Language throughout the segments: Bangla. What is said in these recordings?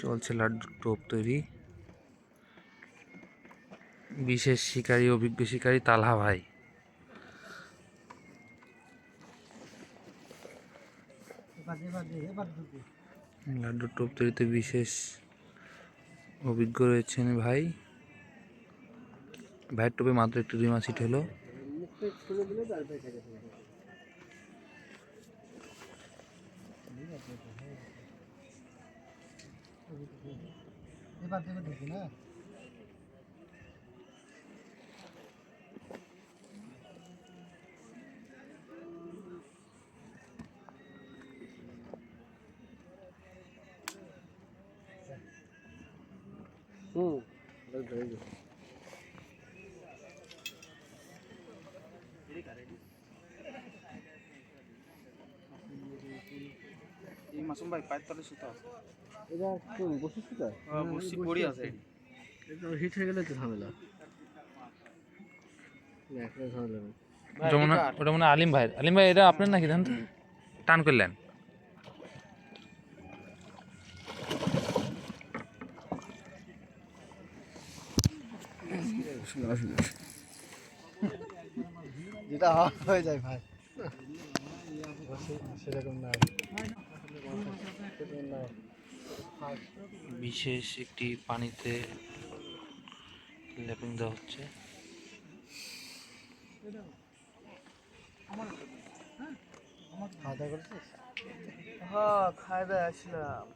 চলছে লাড্ডু টোপ তৈরি। বিশেষ শিকারী অভিজ্ঞ শিকারী তালহা ভাই। লাড্ডুর টোপ তৈরিতে বিশেষ অভিজ্ঞ রয়েছেন ভাই। ভাইয়ের টোপে মাত্র একটু দুই মাস হিট হলো। এবার দেবে দেখি না? হুম। এই মাসুম ভাই পায়ের তলে আছে। এটা কোন বসে সুতা বসি পড়ি আছে। এটা হিট হয়ে গেলে তো ঝামেলা। না একটা ঝামেলা নেই। ওটা মনে ওটা হয় আলিম ভাই আলিম ভাই এটা আপনার নাকি ধান? টান করলেন। যেটা হওয়া হয়ে যায় ভাই। সেরকম না। বিশেষ একটি পানিতে ল্যাপিং দেওয়া হচ্ছে। খাওয়া দাওয়া করেছিস? হ্যাঁ খাই দায় আসলাম।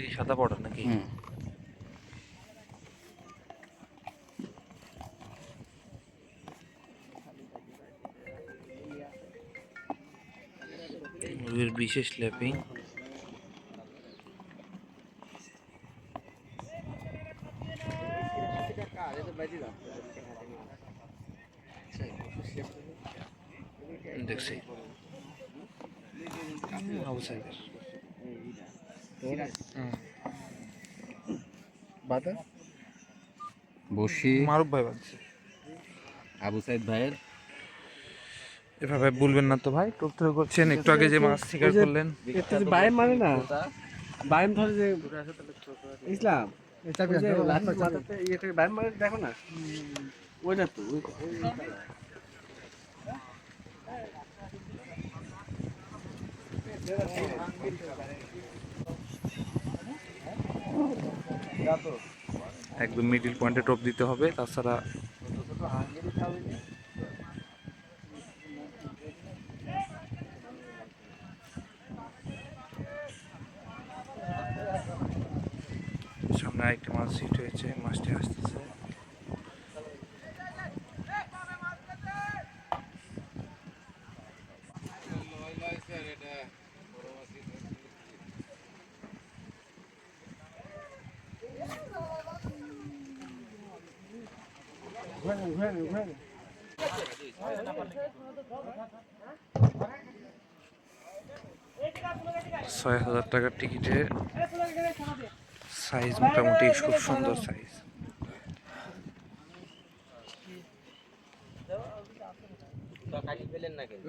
এই সাদা পাউডার নাকি? মুরগির বিশেষ ল্যাপিং দেখছি। অবশ্যই। বসি মারুফ ভাই বাজছে আবু সাইদ ভাইয়ের। এভাবে বলবেন না তো ভাই টোপ ধরে করছেন একটু আগে যে মাছ শিকার করলেন। এটা যে বাইম মানে না বাইম ধরে যে ইসলাম বাইম মানে দেখো না ওইটা তো ওই একদম মিডিল পয়েন্টে টোপ দিতে হবে, তাছাড়া সামনে আরেকটি মাছ হিট হয়েছে, মাছটি আসতেছে। ঘুরে ছয় হাজার টাকার টিকিটে সাইজ মোটামুটি খুব সুন্দর সাইজ।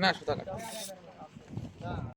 না সুতা